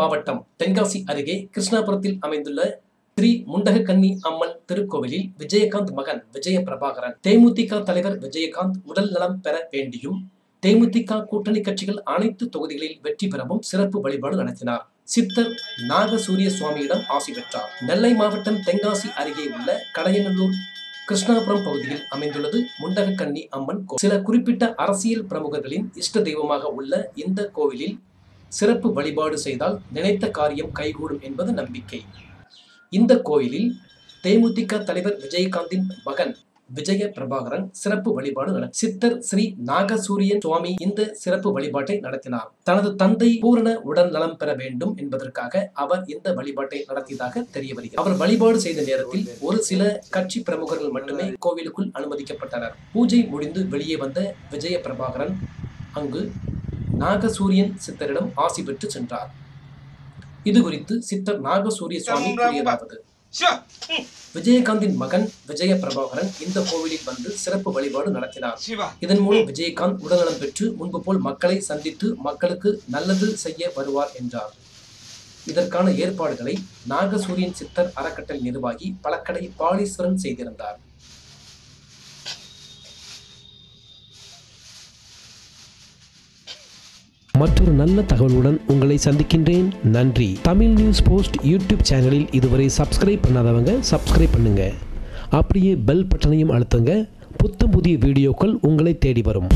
மாவட்டம் தென்காசி அருகே கிருஷ்ணாபுரத்தில் அமைந்துள்ள ஸ்ரீ முண்டகக்கன்னி அம்மன் திருக்கோவிலில் விஜயகாந்த் மகன் விஜய பிரபாகரன் தேமுதிக தலைவர் விஜயகாந்த் உடல் நலம் பெற வேண்டியும் தேமுதிக கூட்டணி கட்சிகள் அனைத்து தொகுதிகளில் வெற்றி பெறவும் சிறப்பு வழிபாடு நடத்தினார். சித்தர் நாகசூரிய சுவாமியிடம் ஆசி பெற்றார். நெல்லை மாவட்டம் தென்காசி அருகே உள்ள கடையநல்லூர் கிருஷ்ணாபுரம் பகுதியில் அமைந்துள்ளது முண்டகக்கண்ணி அம்மன் சில குறிப்பிட்ட அரசியல் பிரமுகர்களின் இஷ்ட தெய்வமாக உள்ள இந்த கோவிலில் சிறப்பு வழிபாடு செய்தால் நினைத்த காரியம் கைகூடும் என்பது நம்பிக்கை. இந்த கோயிலில் தேமுதிக தலைவர் விஜயகாந்தின் மகன் விஜய பிரபாகரன் சிறப்பு வழிபாடு நட சித்தர் ஸ்ரீ நாகசூரியன் சுவாமி இந்த சிறப்பு வழிபாட்டை நடத்தினார். தனது தந்தை பூரண உடல் நலம் பெற வேண்டும் என்பதற்காக அவர் இந்த வழிபாட்டை நடத்தியதாக தெரிய வருகிறது. அவர் வழிபாடு செய்த நேரத்தில் ஒரு சில கட்சி பிரமுகர்கள் மட்டுமே கோவிலுக்குள் அனுமதிக்கப்பட்டனர். பூஜை முடிந்து வெளியே வந்த விஜய பிரபாகரன் அங்கு நாகசூரியன் சித்தரிடம் ஆசி பெற்று சென்றார். இது குறித்து சித்தர் நாகசூரிய சுவாமி கூறியதாவது. விஜயகாந்தின் மகன் விஜய பிரபாகரன் இந்த கோவிலில் வந்து சிறப்பு வழிபாடு நடத்தினார். இதன் மூலம் விஜயகாந்த் உடல்நலம் பெற்று முன்பு போல் மக்களை சந்தித்து மக்களுக்கு நல்லது செய்ய வருவார் என்றார். இதற்கான ஏற்பாடுகளை நாகசூரியன் சித்தர் அறக்கட்டளை நிர்வாகி பழக்கடை பாலீஸ்வரன் செய்திருந்தார். மற்றொரு நல்ல தகவலுடன் உங்களை சந்திக்கின்றேன். நன்றி. தமிழ் நியூஸ் போஸ்ட் யூடியூப் சேனலில் இதுவரை சப்ஸ்கிரைப் பண்ணாதவங்க சப்ஸ்கிரைப் பண்ணுங்க. அப்படியே பெல் பட்டனையும் அழுத்துங்க. புத்தம் புதிய வீடியோக்கள் உங்களை தேடி வரும்.